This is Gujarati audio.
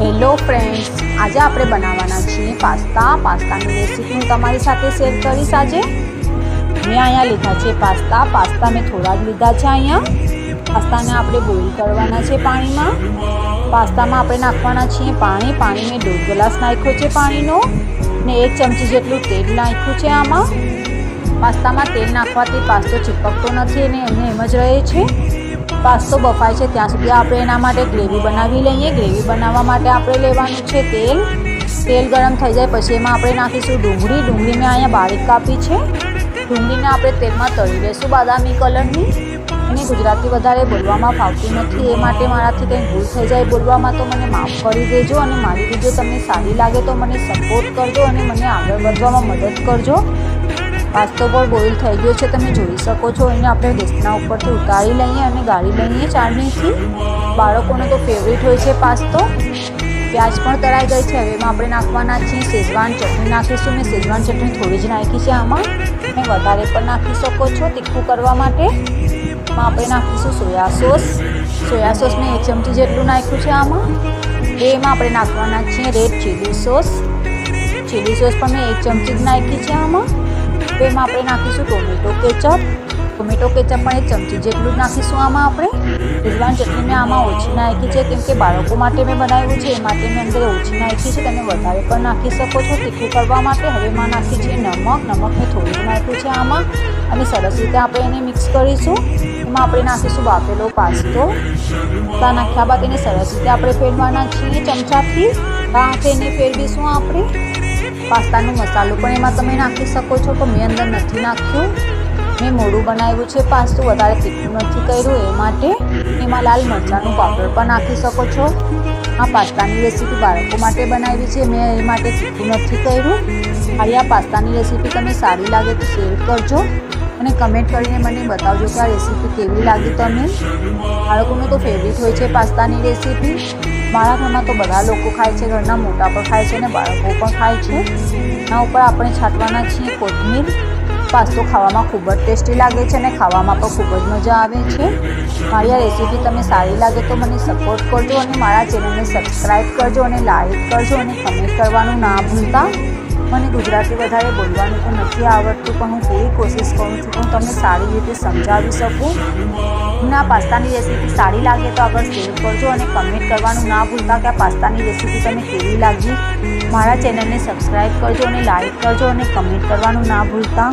હેલો ફ્રેન્ડ્સ આજે આપણે બનાવવાના છીએ પાસ્તા. પાસ્તાની રેસીપી હું તમારી સાથે શેર કરીશ આજે. મેં અહીંયા લીધા છે પાસ્તા. પાસ્તા મેં થોડા જ લીધા છે અહીંયા. પાસ્તાને આપણે બોઇલ કરવાના છે પાણીમાં. પાસ્તામાં આપણે નાખવાના છીએ પાણી. પાણી મેં દોઢ ગ્લાસ નાખ્યો છે પાણીનો ને એક ચમચી જેટલું તેલ નાખ્યું છે આમાં. પાસ્તામાં તેલ નાખવાથી પાસ્તો ચીપકતો નથી અને એમને એમ જ રહે છે. પાસ્તો બફાય છે, ત્યાં સુધી આપણે એના માટે ગ્રેવી બનાવી લઈએ. ગ્રેવી બનાવવા માટે આપણે લેવાનું છે તેલ. તેલ ગરમ થઈ જાય પછી એમાં આપણે નાખીશું ડુંગળી. ડુંગળી મેં અહીંયા બારીક કાપી છે. ડુંગળીને આપણે તેલમાં તળી લઈશું બાદામી કલરની. અને ગુજરાતી વધારે બોલવામાં ફાવતું નથી. એ માટે મારાથી કંઈ ભૂલ થઈ જાય બોલવામાં તો મને માફ કરી દેજો અને મારી વીડિયો તમને સારી લાગે તો મને સપોર્ટ કરજો અને મને આગળ વધવામાં મદદ કરજો. પાસ્તો પણ બોઇલ થઈ ગયો છે, તમે જોઈ શકો છો. એને આપણે ગેસના ઉપરથી ઉતારી લઈએ અને ગાળી લઈએ ચાળણીથી બાળકોને તો ફેવરિટ હોય છે પાસ્તો. પ્યાજ પણ તળાઈ ગઈ છે. હવે એમાં આપણે નાખવાના છીએ શેઝવાન ચટણી નાખીશું. મેં શેઝવાન ચટણી થોડી જ નાખી છે આમાં. તમે વધારે પણ નાખી શકો છો તીખું કરવા માટે. એમાં આપણે નાખીશું સોયા સોસ. સોયા સોસ મેં એક ચમચી જેટલું નાખ્યું છે આમાં. એમાં આપણે નાખવાના છીએ red chilli sauce. Chilli sauce પણ મેં એક ચમચી જ નાખી છે આમાં. તો એમાં આપણે નાખીશું ટોમેટો કેચઅપ. ટોમેટો કેચઅપ પણ એક ચમચી જેટલું જ નાખીશું આમાં આપણે. શેઝવાન ચટણી મેં આમાં ઓછી નાખી છે, કેમ કે બાળકો માટે મેં બનાવ્યું છે, એ માટે મેં અંદર ઓછી નાખી છે. તમે વધારે પણ નાખી શકો છો તીખું કરવા માટે. હવે માં નાખી છે નમક. નમક મેં થોડું નાખ્યું છે આમાં. અને સરસ રીતે આપણે એને મિક્સ કરીશું. એમાં આપણે નાખીશું બાફેલો પાસ્તો. તા નાખ્યા બાદ એને સરસ રીતે આપણે ફેરવાના છીએ ચમચાથી. હાથે એને ફેરવીશું આપણે. પાસ્તાનો મસાલો પણ એમાં તમે નાખી શકો છો, તો મેં અંદર નથી નાખ્યું. મેં મોડું બનાવ્યું છે પાસ્તું, વધારે તીખું નથી કર્યું, એ માટે એમાં લાલ મરચાંનું પાવડર પણ નાખી શકો છો. આ પાસ્તાની રેસીપી બાળકો માટે બનાવી છે, મેં એ માટે તીખું નથી કર્યું. ખાલી આ પાસ્તાની રેસીપી તમને સારી લાગે તો શેર કરજો. અને કમેન્ટ કરીને મને બતાવજો કે આ રેસીપી કેવી લાગી તમને. બાળકોનું તો ફેવરિટ હોય છે પાસ્તાની રેસીપી મારા ઘરમાં તો બધા લોકો ખાય છે, ઘરના મોટા પણ ખાય છે અને બાળકો પણ ખાય છે. એના ઉપર આપણે છાંટવાના છીએ કોથમીર. પાસ્તો ખાવામાં ખૂબ જ ટેસ્ટી લાગે છે અને ખાવામાં પણ ખૂબ જ મજા આવે છે. મારી આ રેસીપી તમને સારી લાગે તો મને સપોર્ટ કરજો અને મારા ચેનલને સબસ્ક્રાઈબ કરજો અને લાઈક કરજો અને કમેન્ટ કરવાનું ના ભૂલતા. મને ગુજરાતી વધારે બોલવાનું તો નથી આવડતું, પણ હું પૂરી કોશિશ કરું છું હું તમને સારી રીતે સમજાવી શકું. ના, પાસ્તાની રેસીપી સારી લાગે તો આગળ શેર કરજો અને કમેન્ટ કરવાનું ના ભૂલતા કે આ પાસ્તાની રેસીપી તમને કેવી લાગી. મારા ચેનલને સબસ્ક્રાઈબ કરજો અને લાઈક કરજો અને કમેન્ટ કરવાનું ના ભૂલતા.